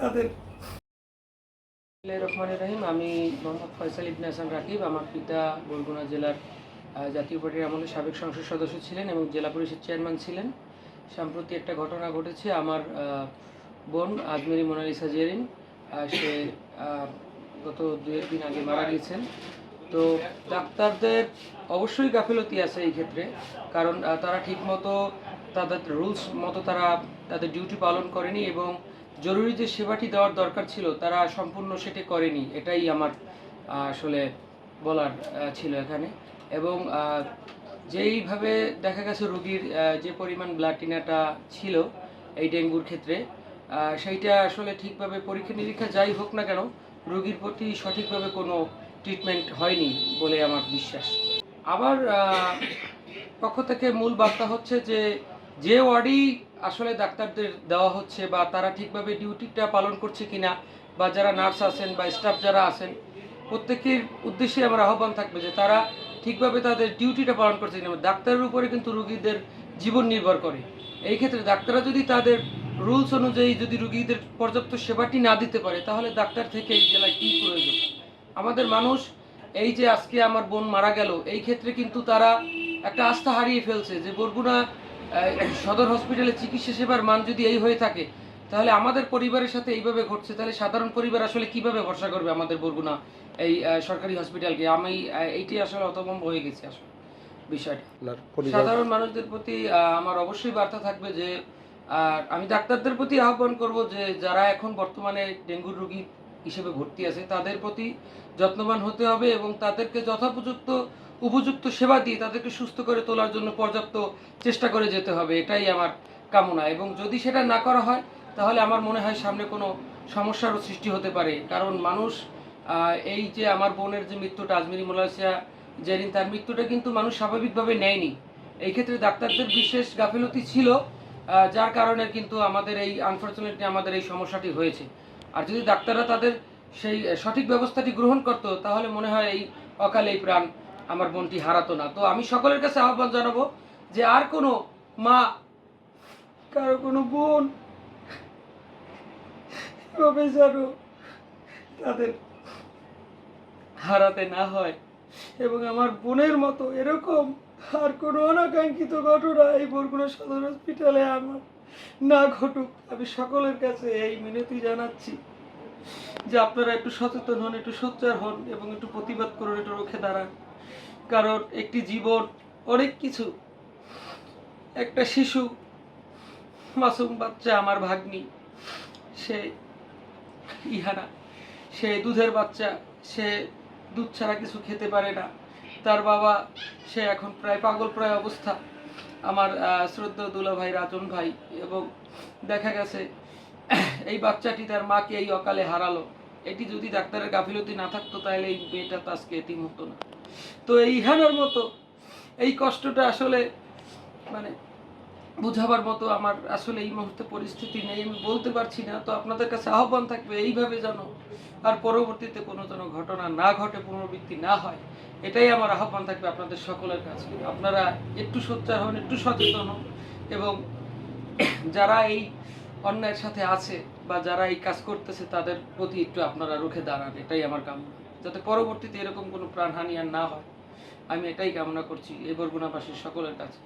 তাদের রহিম, আমি মোহাম্মদ ফয়সাল ইবনে হাসান রাকিব। আমার পিতা বরগুনা জেলার জাতীয় পার্টির আমলে সাবেক সংসদ সদস্য ছিলেন এবং জেলা পরিষদ চেয়ারম্যান ছিলেন। সম্প্রতি একটা ঘটনা ঘটেছে। আমার বোন আজমেরি মোনালিসা জেরিন সে গত দু একদিন আগে মারা গিয়েছেন। তো ডাক্তারদের অবশ্যই গাফিলতি আছে এই ক্ষেত্রে, কারণ তারা ঠিকমতো তাদের রুলস মতো তারা তাদের ডিউটি পালন করেনি এবং জরুরি যে সেবাটি দেওয়ার দরকার ছিল, তারা সম্পূর্ণ সেটি করেনি। এটাই আমার আসলে বলার ছিল এখানে। এবং যেইভাবে দেখা গেছে রোগীর যে পরিমাণ ব্লাড টিনাটা ছিল এই ডেঙ্গুর ক্ষেত্রে সেইটা আসলে ঠিকভাবে পরীক্ষা নিরীক্ষা যাই হোক না কেন, রোগীর প্রতি সঠিকভাবে কোনো ট্রিটমেন্ট হয়নি বলে আমার বিশ্বাস। আবার পক্ষ থেকে মূল বার্তা হচ্ছে যে যে ওয়ার্ডই আসলে ডাক্তারদের দেওয়া হচ্ছে বা তারা ঠিকভাবে ডিউটিটা পালন করছে কিনা বা যারা নার্স আছেন বা স্টাফ যারা আছেন, প্রত্যেকের উদ্দেশ্যে আমার আহ্বান থাকবে যে তারা ঠিকভাবে তাদের ডিউটিটা পালন করছে কিনা। ডাক্তারের উপরে কিন্তু রুগীদের জীবন নির্ভর করে। এই ক্ষেত্রে ডাক্তাররা যদি তাদের রুলস অনুযায়ী যদি রুগীদের পর্যাপ্ত সেবাটি না দিতে পারে, তাহলে ডাক্তার থেকে এই জেলায় কী প্রয়োজন? আমাদের মানুষ এই যে আজকে আমার বোন মারা গেল, এই ক্ষেত্রে কিন্তু তারা একটা আস্থা হারিয়ে ফেলছে যে বরগুনা সদর হসপিটালে চিকিৎসা সেবার মান যদি এই হয়ে থাকে তাহলে আমাদের পরিবারের সাথে এইভাবে ঘটছে। তাহলে সাধারণ পরিবার আসলে কীভাবে ভরসা করবে আমাদের বরগুনা এই সরকারি হসপিটালকে আমি এইটি আসলে অতম্ব হয়ে গেছি আসলে বিষয়টা। সাধারণ মানুষদের প্রতি আমার অবশ্যই বার্তা থাকবে যে আর আমি ডাক্তারদের প্রতি আহ্বান করব যে যারা এখন বর্তমানে ডেঙ্গুর রোগী হিসেবে ভর্তি আছে, তাদের প্রতি যত্নবান হতে হবে এবং তাদেরকে যথোপযুক্ত উপযুক্ত সেবা দিয়ে তাদেরকে সুস্থ করে তোলার জন্য পর্যাপ্ত চেষ্টা করে যেতে হবে, এটাই আমার কামনা। এবং যদি সেটা না করা হয়, তাহলে আমার মনে হয় সামনে কোনো সমস্যারও সৃষ্টি হতে পারে। কারণ মানুষ এই যে আমার বোনের যে মৃত্যুটা, আজমিরি মোলাসিয়া জেরিন, তার মৃত্যুটা কিন্তু মানুষ স্বাভাবিকভাবে নেয়নি। এই ক্ষেত্রে ডাক্তারদের বিশেষ গাফিলতি ছিল যার কারণে কিন্তু আমাদের এই আনফর্চুনেটলি আমাদের এই সমস্যাটি হয়েছে। আর যদি ডাক্তাররা তাদের সেই সঠিক ব্যবস্থাটি গ্রহণ করতো, তাহলে মনে হয় এই অকালে এই প্রাণ আমার বোনটি হারাতো না। তো আমি সকলের কাছে আহ্বান জানাব যে আর কোনো মা, কারও কোনো বোন প্রফেসরও তাদের হারাতে না হয়। এবং আমার বোনের মতো এরকম আর কোনো অনাকাঙ্ক্ষিত ঘটনা এই বরগুনা সদর হসপিটালে আমার না ঘটুক। আমি সকলের কাছে এই মিনতি জানাচ্ছি যে আপনারা একটু সচেতন হন, একটু সোচ্চার হন এবং একটু প্রতিবাদ করুন, একটু রুখে দাঁড়ান। কারণ একটি জীবন অনেক কিছু। একটা শিশু, মাসুম বাচ্চা, আমার ভাগ্নি, সে ইহানা, সে দুধের বাচ্চা, সে দুধ ছাড়া কিছু খেতে পারে না। তার বাবা সে এখন প্রায় পাগল প্রায় অবস্থা। আমার আহ, শ্রদ্ধেয় দুলা ভাই রাজন ভাই এবং দেখা গেছে এই বাচ্চাটি তার মাকে এই অকালে হারালো। এটি যদি ডাক্তারের গাফিলতি না থাকতো তাহলে এই মেয়েটা তো আজকে এতিম হতো না। তো এই ইহানার মতো এই কষ্টটা আসলে মানে বুঝাবার মতো আমার আসলে এই মুহূর্তে পরিস্থিতি নেই, আমি বলতে পারছি না। তো আপনাদের কাছে আহ্বান থাকবে, এইভাবে যেন আর পরবর্তীতে কোনো যেন ঘটনা না ঘটে, পুনরাবৃত্তি না হয়, এটাই আমার আহ্বান থাকবে আপনাদের সকলের কাছে। আপনারা একটু সোচ্চার হন, একটু সচেতন হন এবং যারা এই অন্যায়ের সাথে আছে বা যারা এই কাজ করতেছে, তাদের প্রতি একটু আপনারা রুখে দাঁড়ান, এটাই আমার কামনা। যাতে পরবর্তীতে এরকম কোনো প্রাণহানি আর না হয়, আমি এটাই কামনা করছি, এই বরগুনাবাসীর সকলের কাছে।